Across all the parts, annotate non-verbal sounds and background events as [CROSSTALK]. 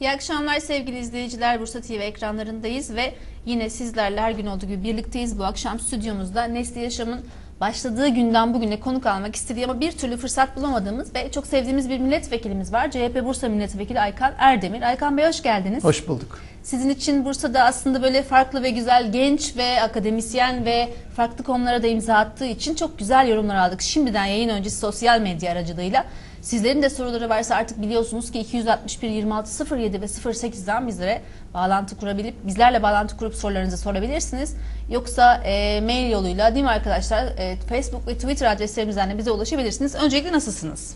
İyi akşamlar sevgili izleyiciler. Bursa TV ekranlarındayız ve yine sizlerle her gün olduğu gibi birlikteyiz. Bu akşam stüdyomuzda Nesli Yaşam'ın başladığı günden bugüne konuk almak istediği ama bir türlü fırsat bulamadığımız ve çok sevdiğimiz bir milletvekilimiz var. CHP Bursa Milletvekili Aykan Erdemir. Aykan Bey hoş geldiniz. Hoş bulduk. Sizin için Bursa'da aslında böyle farklı ve güzel genç ve akademisyen ve farklı konulara da imza attığı için çok güzel yorumlar aldık. Şimdiden yayın öncesi sosyal medya aracılığıyla. Sizlerin de soruları varsa artık biliyorsunuz ki 261 26 07 ve 08'den bizlere bağlantı kurabilip bizlerle bağlantı kurup sorularınızı sorabilirsiniz. Yoksa e, mail yoluyla değil mi arkadaşlar e, Facebook ve Twitter adreslerimizden de bize ulaşabilirsiniz. Öncelikle nasılsınız?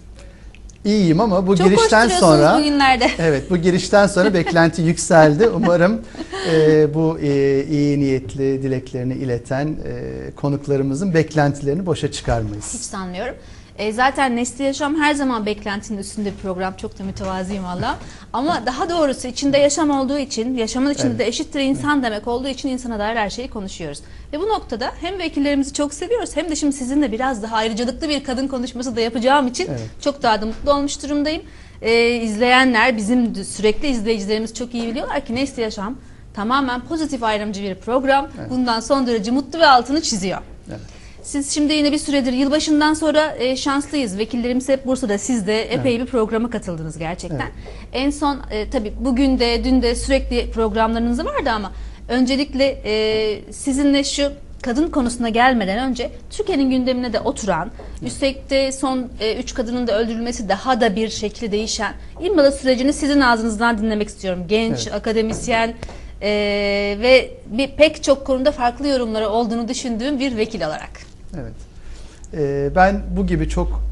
İyiyim ama bu Çok girişten sonra bugünlerde. [LAUGHS] evet bu girişten sonra beklenti [LAUGHS] yükseldi. Umarım e, bu e, iyi niyetli dileklerini ileten e, konuklarımızın beklentilerini boşa çıkarmayız. Hiç sanmıyorum. E, zaten Nesli Yaşam her zaman beklentinin üstünde bir program. Çok da mütevazıyım valla. Ama daha doğrusu içinde yaşam olduğu için, yaşamın içinde Evet. de eşittir insan demek olduğu için insana dair her şeyi konuşuyoruz. Ve bu noktada hem vekillerimizi çok seviyoruz hem de şimdi sizinle biraz daha ayrıcalıklı bir kadın konuşması da yapacağım için Evet. çok daha da mutlu olmuş durumdayım. E, izleyenler, bizim sürekli izleyicilerimiz çok iyi biliyorlar ki Nesli Yaşam tamamen pozitif ayrımcı bir program. Bundan son derece mutlu ve altını çiziyor. Evet. Siz şimdi yine bir süredir yılbaşından sonra e, şanslıyız. Vekillerimiz hep Bursa'da. Siz de epey bir programa katıldınız gerçekten. En son e, tabii bugün de dün de sürekli programlarınız vardı ama öncelikle e, sizinle şu kadın konusuna gelmeden önce Türkiye'nin gündemine de oturan, üstelik de son 3 kadının da öldürülmesi daha da bir şekli değişen İmralı sürecini sizin ağzınızdan dinlemek istiyorum. Genç, Evet. akademisyen e, ve bir pek çok konuda farklı yorumları olduğunu düşündüğüm bir vekil olarak. Evet. E, ben bu gibi çok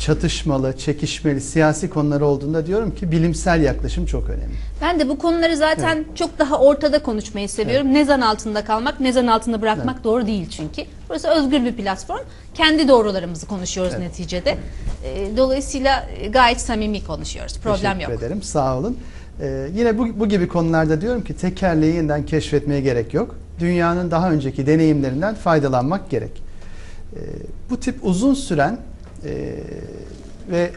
çatışmalı, çekişmeli siyasi konular olduğunda diyorum ki bilimsel yaklaşım çok önemli. Ben de bu konuları zaten çok daha ortada konuşmayı seviyorum. Ne zan altında kalmak, ne zan altında bırakmak doğru değil çünkü. Burası özgür bir platform. Kendi doğrularımızı konuşuyoruz Evet. neticede. Ee, Dolayısıyla e, gayet samimi konuşuyoruz. Problem Teşekkür yok. ederim. Sağ olun. Ee, yine bu, bu gibi konularda diyorum ki tekerleği yeniden keşfetmeye gerek yok. Dünyanın daha önceki deneyimlerinden faydalanmak gerek. Ee, bu tip uzun süren e, ve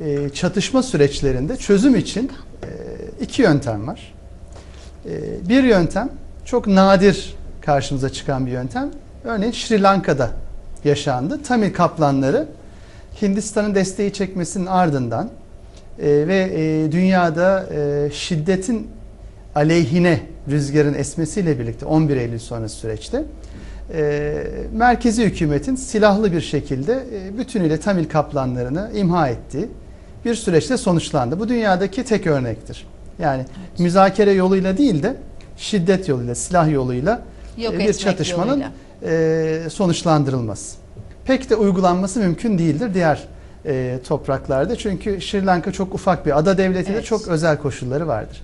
e, çatışma süreçlerinde çözüm için e, iki yöntem var. E, bir yöntem çok nadir karşımıza çıkan bir yöntem. Örneğin Sri Lanka'da yaşandı. Tamil kaplanları Hindistan'ın desteği çekmesinin ardından e, ve e, dünyada e, şiddetin aleyhine rüzgarın esmesiyle birlikte 11 Eylül sonrası süreçte e, merkezi hükümetin silahlı bir şekilde e, bütünüyle Tamil kaplanlarını imha ettiği bir süreçte sonuçlandı. Bu dünyadaki tek örnektir. Yani müzakere yoluyla değil de şiddet yoluyla, silah yoluyla Yok e, bir çatışmanın yoluyla. e, sonuçlandırılması. Pek de uygulanması mümkün değildir diğer e, topraklarda. Çünkü Sri Lanka çok ufak bir ada devleti de Evet. çok özel koşulları vardır.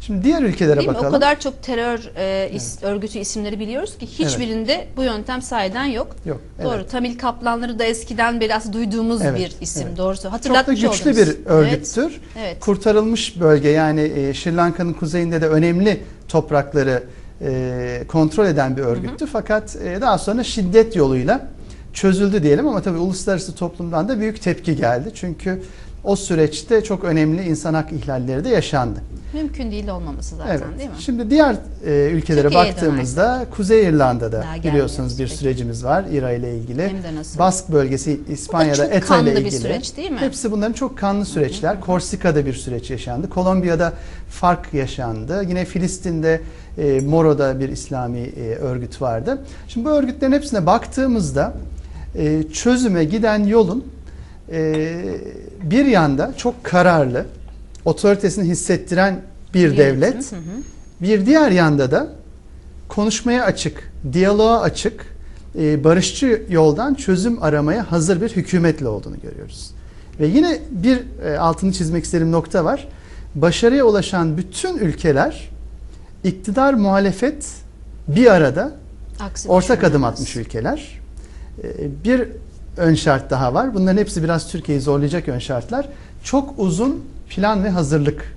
Şimdi diğer ülkelere Değil mi? bakalım. O kadar çok terör e, is- örgütü isimleri biliyoruz ki hiçbirinde bu yöntem sahiden yok. Yok. Doğru. evet. Tamil kaplanları da eskiden beri aslında duyduğumuz Evet, bir isim. evet. Doğrusu Çok da hatırlatmış güçlü oldunuz. bir örgüttür. Evet. evet. Kurtarılmış bölge yani e, Sri Lanka'nın kuzeyinde de önemli toprakları e, kontrol eden bir örgüttü. Fakat e, daha sonra şiddet yoluyla çözüldü diyelim ama tabii uluslararası toplumdan da büyük tepki geldi. Çünkü o süreçte çok önemli insan hak ihlalleri de yaşandı. Mümkün değil olmaması zaten Evet. değil mi? Şimdi diğer e, ülkelere Türkiye'ye baktığımızda Kuzey İrlanda'da Daha biliyorsunuz bir peki. sürecimiz var İRA ile ilgili. Hem de nasıl? Bask bölgesi İspanya'da ETA ile bir ilgili. süreç değil mi? Hepsi bunların çok kanlı süreçler. Korsika'da bir süreç yaşandı. Kolombiya'da fark yaşandı. Yine Filistin'de e, Moro'da bir İslami e, örgüt vardı. Şimdi bu örgütlerin hepsine baktığımızda e, çözüme giden yolun e, bir yanda çok kararlı, otoritesini hissettiren bir Yönetim, devlet. hı hı. Bir diğer yanda da konuşmaya açık, diyaloğa açık, e, barışçı yoldan çözüm aramaya hazır bir hükümetle olduğunu görüyoruz. Ve yine bir e, altını çizmek istediğim nokta var. Başarıya ulaşan bütün ülkeler iktidar muhalefet bir arada Aksi ortak adım atmış ülkeler. E, Bir ön şart daha var. Bunların hepsi biraz Türkiye'yi zorlayacak ön şartlar. Çok uzun plan ve hazırlık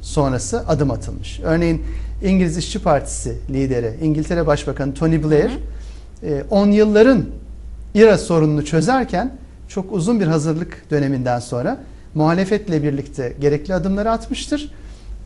sonrası adım atılmış. Örneğin İngiliz İşçi Partisi lideri, İngiltere Başbakanı Tony Blair, e, 10 yılların İRA sorununu çözerken çok uzun bir hazırlık döneminden sonra muhalefetle birlikte gerekli adımları atmıştır.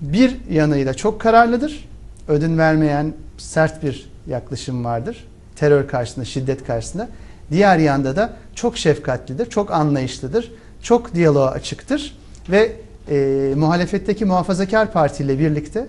bir yanıyla çok kararlıdır. Ödün vermeyen sert bir yaklaşım vardır. Terör karşısında, şiddet karşısında. Diğer yanda da çok şefkatlidir, çok anlayışlıdır, çok diyaloğa açıktır ve e, muhalefetteki muhafazakar partiyle birlikte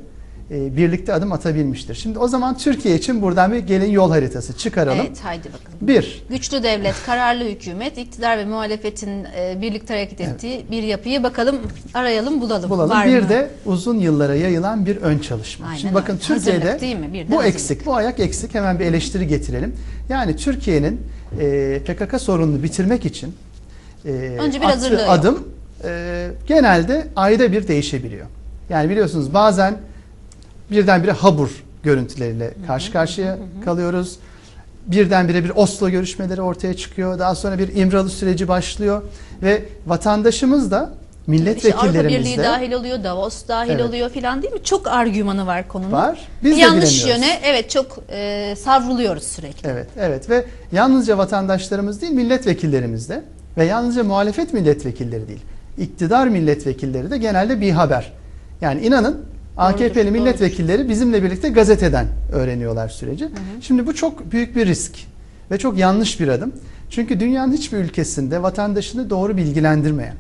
e, birlikte adım atabilmiştir. Şimdi o zaman Türkiye için buradan bir gelin yol haritası çıkaralım. Evet haydi bakalım. Bir, Güçlü devlet, kararlı hükümet, iktidar ve muhalefetin e, birlikte hareket ettiği bir yapıyı bakalım, arayalım, bulalım. bulalım. Var bir mı? de uzun yıllara yayılan bir ön çalışma. Aynen Şimdi bakın öyle. Türkiye'de Hazırlık değil mi? Bir bu hazırlık. eksik, bu ayak eksik. Hemen bir eleştiri getirelim. Yani Türkiye'nin e, PKK sorununu bitirmek için e, Önce bir attığı hazırlığı yok. adım e, genelde ayda bir değişebiliyor. Yani biliyorsunuz bazen birdenbire Habur görüntüleriyle karşı karşıya kalıyoruz. Birdenbire bir Oslo görüşmeleri ortaya çıkıyor. Daha sonra bir İmralı süreci başlıyor ve vatandaşımız da İşte Avrupa Birliği dahil oluyor, Davos dahil Evet. oluyor filan değil mi? Çok argümanı var konunun. var. Biz de Yanlış bilemiyoruz. yöne evet çok e, savruluyoruz sürekli. Evet, evet ve yalnızca vatandaşlarımız değil milletvekillerimiz de ve yalnızca muhalefet milletvekilleri değil. iktidar milletvekilleri de genelde bir haber. Yani inanın AKP'li doğrudur. milletvekilleri bizimle birlikte gazeteden öğreniyorlar süreci. Şimdi bu çok büyük bir risk ve çok yanlış bir adım. Çünkü dünyanın hiçbir ülkesinde vatandaşını doğru bilgilendirmeyen,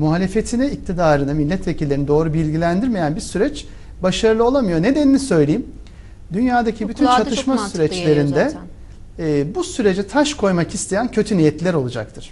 muhalefetini, iktidarını, milletvekillerini doğru bilgilendirmeyen bir süreç başarılı olamıyor. Nedenini söyleyeyim. Dünyadaki Bu bütün çok çatışma süreçlerinde e, bu sürece taş koymak isteyen kötü niyetliler olacaktır.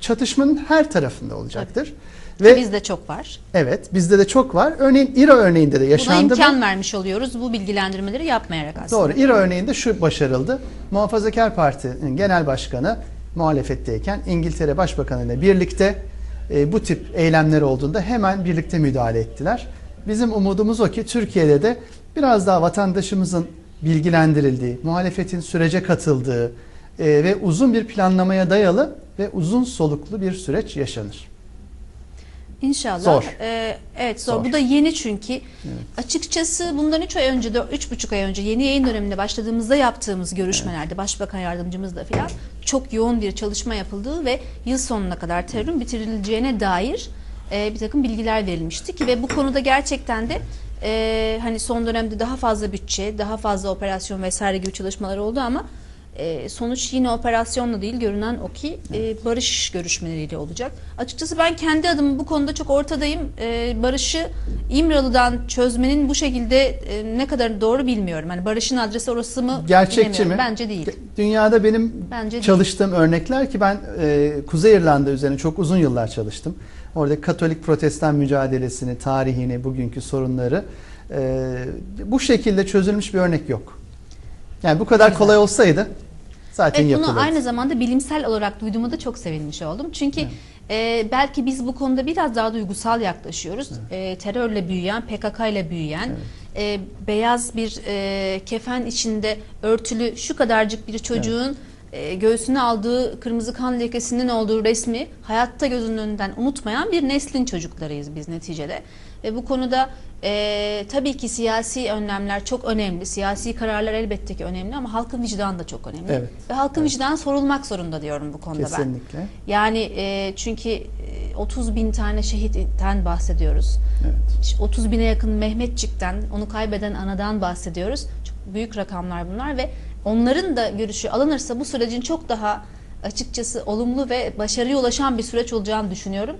Çatışmanın her tarafında olacaktır. Ve Bizde çok var. evet bizde de çok var. Örneğin İran örneğinde de Buna yaşandı. bu. imkan vermiş oluyoruz bu bilgilendirmeleri yapmayarak aslında. Doğru. İran örneğinde şu başarıldı. Muhafazakar Parti'nin genel başkanı muhalefetteyken İngiltere Başbakanı ile birlikte e, bu tip eylemler olduğunda hemen birlikte müdahale ettiler. Bizim umudumuz o ki Türkiye'de de biraz daha vatandaşımızın bilgilendirildiği, muhalefetin sürece katıldığı e, ve uzun bir planlamaya dayalı ve uzun soluklu bir süreç yaşanır. İnşallah. Zor. Ee, evet zor. Zor. Bu da yeni çünkü. Açıkçası bundan 3 ay önce, 3,5 ay önce yeni yayın döneminde başladığımızda yaptığımız görüşmelerde Başbakan Yardımcımızla falan çok yoğun bir çalışma yapıldığı ve yıl sonuna kadar terörün bitirileceğine dair e, bir takım bilgiler verilmişti ki ve bu konuda gerçekten de e, hani son dönemde daha fazla bütçe, daha fazla operasyon vesaire gibi çalışmalar oldu ama e, sonuç yine operasyonla değil görünen o ki e, barış görüşmeleriyle olacak. Açıkçası ben kendi adıma bu konuda çok ortadayım. E, barışı İmralı'dan çözmenin bu şekilde e, ne kadar doğru bilmiyorum. Yani barışın adresi orası mı? Gerçekçi mi? Bence değil. Dünyada benim Bence değil. çalıştığım örnekler ki ben e, Kuzey İrlanda üzerine çok uzun yıllar çalıştım. Orada Katolik Protestan mücadelesini, tarihini, bugünkü sorunları e, bu şekilde çözülmüş bir örnek yok. Yani bu kadar kolay olsaydı zaten Evet, yapılırdı. bunu aynı zamanda bilimsel olarak duyduğuma da çok sevinmiş oldum. Çünkü e, belki biz bu konuda biraz daha duygusal yaklaşıyoruz. E, terörle büyüyen, PKK ile büyüyen, e, beyaz bir e, kefen içinde örtülü şu kadarcık bir çocuğun e, göğsüne aldığı kırmızı kan lekesinin olduğu resmi hayatta gözünün önünden unutmayan bir neslin çocuklarıyız biz neticede. Ve bu konuda e, tabii ki siyasi önlemler çok önemli. Siyasi kararlar elbette ki önemli ama halkın vicdanı da çok önemli. Evet. Ve halkın vicdanı sorulmak zorunda diyorum bu konuda ben. Kesinlikle. Yani e, çünkü e, 30 bin tane şehitten bahsediyoruz. Evet. İşte 30 bine yakın Mehmetçik'ten, onu kaybeden anadan bahsediyoruz. Çok büyük rakamlar bunlar ve onların da görüşü alınırsa bu sürecin çok daha açıkçası olumlu ve başarıya ulaşan bir süreç olacağını düşünüyorum.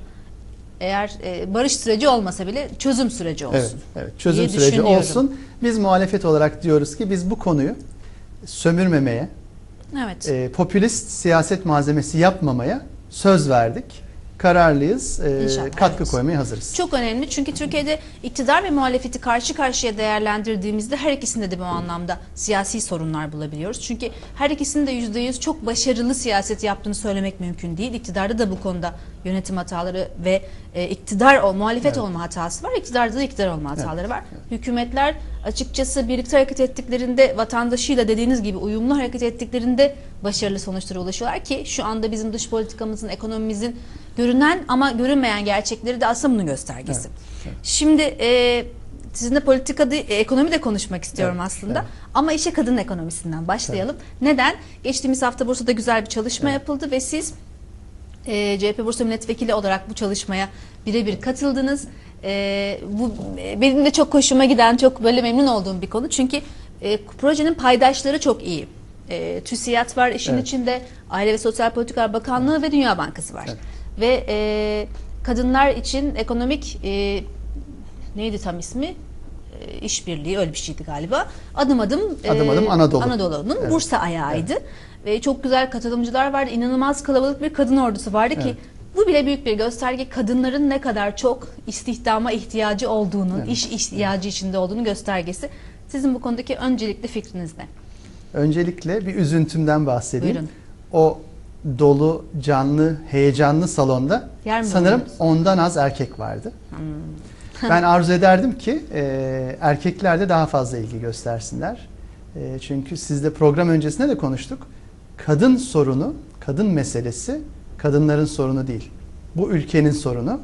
Eğer e, barış süreci olmasa bile çözüm süreci olsun. Evet, evet. Çözüm süreci olsun. Biz muhalefet olarak diyoruz ki biz bu konuyu sömürmemeye, Evet. e, popülist siyaset malzemesi yapmamaya söz verdik. Kararlıyız. E, İnşallah, katkı evet. koymaya hazırız. Çok önemli çünkü Türkiye'de iktidar ve muhalefeti karşı karşıya değerlendirdiğimizde her ikisinde de bu anlamda siyasi sorunlar bulabiliyoruz. Çünkü her ikisinin de yüzde yüz çok başarılı siyaset yaptığını söylemek mümkün değil. İktidarda da bu konuda yönetim hataları ve e, iktidar o muhalefet Evet. olma hatası var. İktidarda da iktidar olma hataları var. Hükümetler açıkçası birlikte hareket ettiklerinde vatandaşıyla dediğiniz gibi uyumlu hareket ettiklerinde başarılı sonuçlara ulaşıyorlar ki şu anda bizim dış politikamızın, ekonomimizin görünen ama görünmeyen gerçekleri de aslında bunun göstergesi. Evet, evet. Şimdi e, sizinle politika, de, e, ekonomi de konuşmak istiyorum Evet, aslında. evet. Ama işe kadın ekonomisinden başlayalım. Neden? Geçtiğimiz hafta Bursa'da güzel bir çalışma yapıldı ve siz e, CHP Bursa Milletvekili olarak bu çalışmaya birebir katıldınız. e, bu e, benim de çok hoşuma giden, çok böyle memnun olduğum bir konu. Çünkü e, projenin paydaşları çok iyi. E, TÜSİAD var işin Evet. içinde, Aile ve Sosyal Politikalar Bakanlığı ve Dünya Bankası var. Evet. Ve e, kadınlar için ekonomik e, neydi tam ismi? E, işbirliği öyle bir şeydi galiba. Adım adım, e, Adım Anadolu. Anadolu'nun Evet. Bursa ayağıydı. Ve çok güzel katılımcılar vardı. İnanılmaz kalabalık bir kadın ordusu vardı ki Evet. bu bile büyük bir gösterge kadınların ne kadar çok istihdama ihtiyacı olduğunu, Evet. iş ihtiyacı içinde olduğunu göstergesi. Sizin bu konudaki öncelikli fikriniz ne? Öncelikle bir üzüntümden bahsedeyim. Buyurun. O dolu, canlı, heyecanlı salonda Yer sanırım buldunuz? ondan az erkek vardı. Hmm. ben [LAUGHS] arzu ederdim ki e, erkekler de daha fazla ilgi göstersinler. E, çünkü sizle program öncesinde de konuştuk. Kadın sorunu, kadın meselesi kadınların sorunu değil. Bu ülkenin sorunu.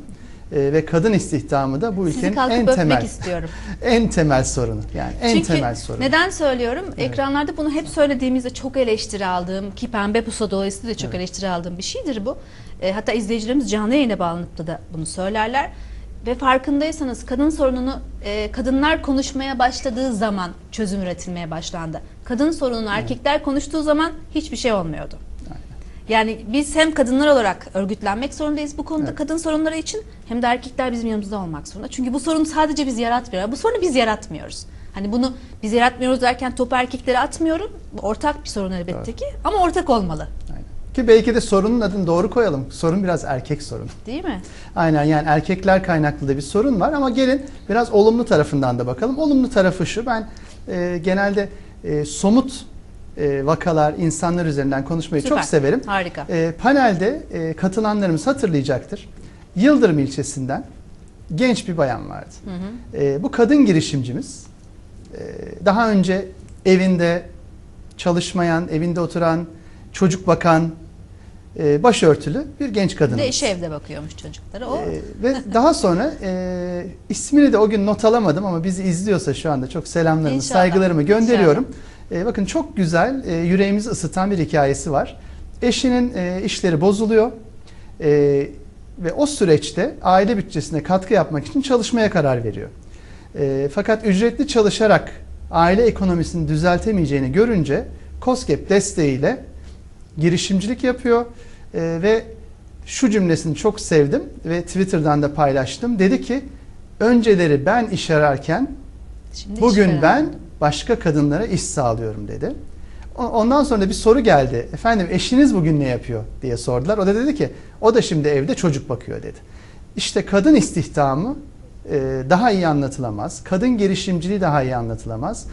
E, ve kadın istihdamı da bu ülkenin en temel istiyorum. [LAUGHS] en temel sorunu. Yani en Çünkü temel sorunu. neden söylüyorum? Ekranlarda bunu hep söylediğimizde çok eleştiri aldığım ki Pembe Pusu dolayısıyla da çok Evet. eleştiri aldığım bir şeydir bu. E, hatta izleyicilerimiz canlı yayına bağlanıp da, da bunu söylerler. Ve farkındaysanız kadın sorununu e, kadınlar konuşmaya başladığı zaman çözüm üretilmeye başlandı. Kadın sorununu erkekler konuştuğu zaman hiçbir şey olmuyordu. Yani biz hem kadınlar olarak örgütlenmek zorundayız bu konuda Evet. kadın sorunları için hem de erkekler bizim yanımızda olmak zorunda. Çünkü bu sorunu sadece biz yaratmıyoruz. Bu sorunu biz yaratmıyoruz. Hani bunu biz yaratmıyoruz derken topu erkeklere atmıyorum. Ortak bir sorun elbette Evet. ki ama ortak olmalı. Aynen. Ki belki de sorunun adını doğru koyalım. Sorun biraz erkek sorunu. Değil mi? Aynen yani erkekler kaynaklı da bir sorun var ama gelin biraz olumlu tarafından da bakalım. Olumlu tarafı şu ben e, genelde e, somut e, vakalar insanlar üzerinden konuşmayı Süper. çok severim. Harika. E, panelde e, katılanlarımız hatırlayacaktır. Yıldırım ilçesinden genç bir bayan vardı. Hı hı. E, bu kadın girişimcimiz e, daha önce evinde çalışmayan, evinde oturan, çocuk bakan, e, başörtülü bir genç Bir kadın. de eşi evde bakıyormuş çocuklara. O Ee, ve daha sonra e, ismini de o gün not alamadım ama bizi izliyorsa şu anda çok selamlarımı, İnşallah, saygılarımı gönderiyorum. E, bakın çok güzel, e, yüreğimizi ısıtan bir hikayesi var. Eşinin e, işleri bozuluyor E, ve o süreçte aile bütçesine katkı yapmak için çalışmaya karar veriyor. E, fakat ücretli çalışarak aile ekonomisini düzeltemeyeceğini görünce COSGAP desteğiyle girişimcilik yapıyor E, ve şu cümlesini çok sevdim ve Twitter'dan da paylaştım. Dedi ki önceleri ben iş ararken şimdi bugün işveren ben. Başka kadınlara iş sağlıyorum dedi. Ondan sonra da bir soru geldi. Efendim eşiniz bugün ne yapıyor diye sordular. O da dedi ki o da şimdi evde çocuk bakıyor dedi. İşte kadın istihdamı e, daha iyi anlatılamaz. Kadın girişimciliği daha iyi anlatılamaz.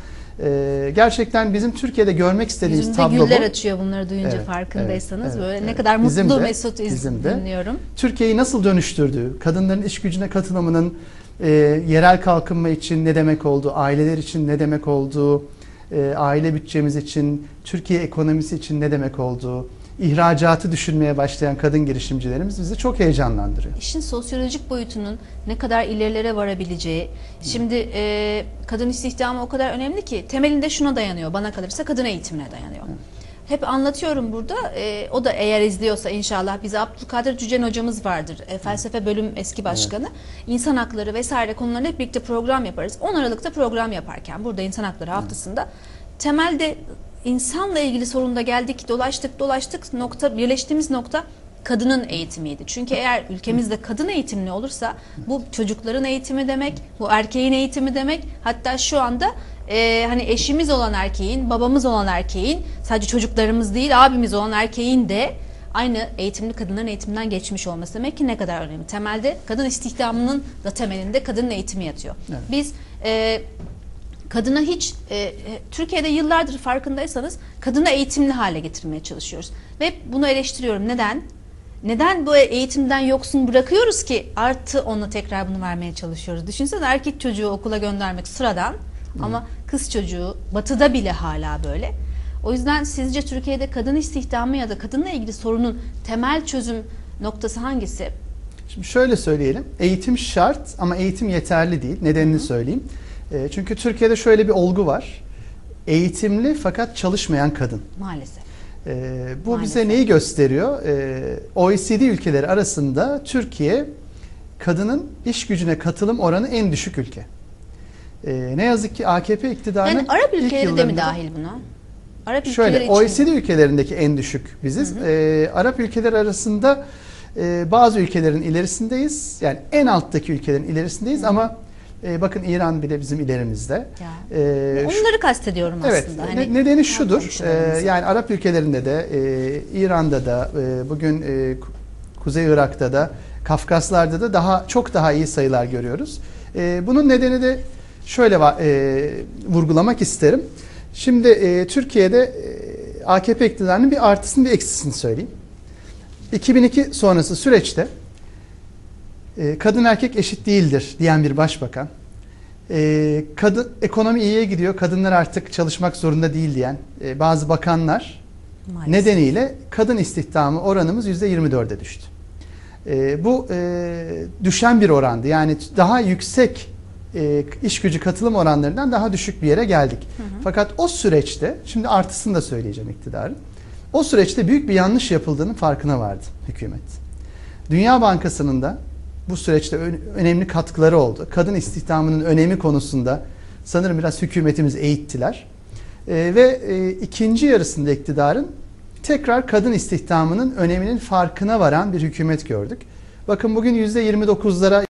E, Gerçekten bizim Türkiye'de görmek istediğimiz Yüzünde tablo güller bu. açıyor bunları duyunca Evet, farkındaysanız. evet, Böyle evet, ne kadar Bizim mutlu de, Mesut iz- bizim de. dinliyorum. Türkiye'yi nasıl dönüştürdüğü, kadınların iş gücüne katılımının e, yerel kalkınma için ne demek olduğu, aileler için ne demek olduğu, e, aile bütçemiz için, Türkiye ekonomisi için ne demek olduğu, ihracatı düşünmeye başlayan kadın girişimcilerimiz bizi çok heyecanlandırıyor. İşin sosyolojik boyutunun ne kadar ilerilere varabileceği. Şimdi e, kadın istihdamı o kadar önemli ki temelinde şuna dayanıyor. Bana kalırsa kadın eğitimine dayanıyor. Hep anlatıyorum burada. e, o da eğer izliyorsa inşallah bize Abdülkadir Cücen hocamız vardır. E, felsefe bölüm eski başkanı. İnsan hakları vesaire konularını hep birlikte program yaparız. 10 Aralık'ta program yaparken burada insan hakları haftasında temelde insanla ilgili sorunda geldik, dolaştık, dolaştık. Nokta birleştiğimiz nokta kadının eğitimiydi. Çünkü eğer ülkemizde kadın eğitimli olursa bu çocukların eğitimi demek, bu erkeğin eğitimi demek. Hatta şu anda e, hani eşimiz olan erkeğin, babamız olan erkeğin, sadece çocuklarımız değil abimiz olan erkeğin de aynı eğitimli kadınların eğitiminden geçmiş olması demek ki ne kadar önemli. Temelde kadın istihdamının da temelinde kadının eğitimi yatıyor. Evet. Biz e, kadına hiç e, e, Türkiye'de yıllardır farkındaysanız kadını eğitimli hale getirmeye çalışıyoruz. Ve bunu eleştiriyorum. Neden? Neden bu eğitimden yoksun bırakıyoruz ki artı onu tekrar bunu vermeye çalışıyoruz. Düşünsene erkek çocuğu okula göndermek sıradan ama kız çocuğu batıda bile hala böyle. O yüzden sizce Türkiye'de kadın istihdamı ya da kadınla ilgili sorunun temel çözüm noktası hangisi? Şimdi şöyle söyleyelim. Eğitim şart ama eğitim yeterli değil. Nedenini söyleyeyim. E, çünkü Türkiye'de şöyle bir olgu var. Eğitimli fakat çalışmayan kadın. Maalesef. Ee, bu Maalesef. bize neyi gösteriyor? Ee, OECD ülkeleri arasında Türkiye kadının iş gücüne katılım oranı en düşük ülke. Ee, ne yazık ki AKP iktidarının Yani Arap ülkeleri de mi dahil buna? Arap Şöyle ülkeleri için. OECD ülkelerindeki en düşük biziz. Ee, Arap ülkeler arasında e, bazı ülkelerin ilerisindeyiz. Yani en alttaki ülkelerin ilerisindeyiz ama e, bakın İran bile bizim ilerimizde. Ya. Şu- Onları kastediyorum Evet, aslında. ne- Hani nedeni şudur. Ee, yani Arap ülkelerinde de, e, İran'da da, e, bugün e, Ku- Kuzey Irak'ta da, Kafkaslar'da da daha çok daha iyi sayılar görüyoruz. E, bunun nedeni de şöyle e, vurgulamak isterim. Şimdi e, Türkiye'de e, AKP iktidarının bir artısını bir eksisini söyleyeyim. 2002 sonrası süreçte e, kadın erkek eşit değildir diyen bir başbakan, e, kadın ekonomi iyiye gidiyor, kadınlar artık çalışmak zorunda değil diyen e, bazı bakanlar Maalesef. nedeniyle kadın istihdamı oranımız %24'e düştü. E, bu e, düşen bir orandı. Yani daha yüksek e, iş gücü katılım oranlarından daha düşük bir yere geldik. Fakat o süreçte, şimdi artısını da söyleyeceğim iktidarın. O süreçte büyük bir yanlış yapıldığının farkına vardı hükümet. Dünya Bankası'nın da bu süreçte ön- önemli katkıları oldu. Kadın istihdamının önemi konusunda sanırım biraz hükümetimiz eğittiler. Ee, ve e, ikinci yarısında iktidarın tekrar kadın istihdamının öneminin farkına varan bir hükümet gördük. Bakın bugün %29'lara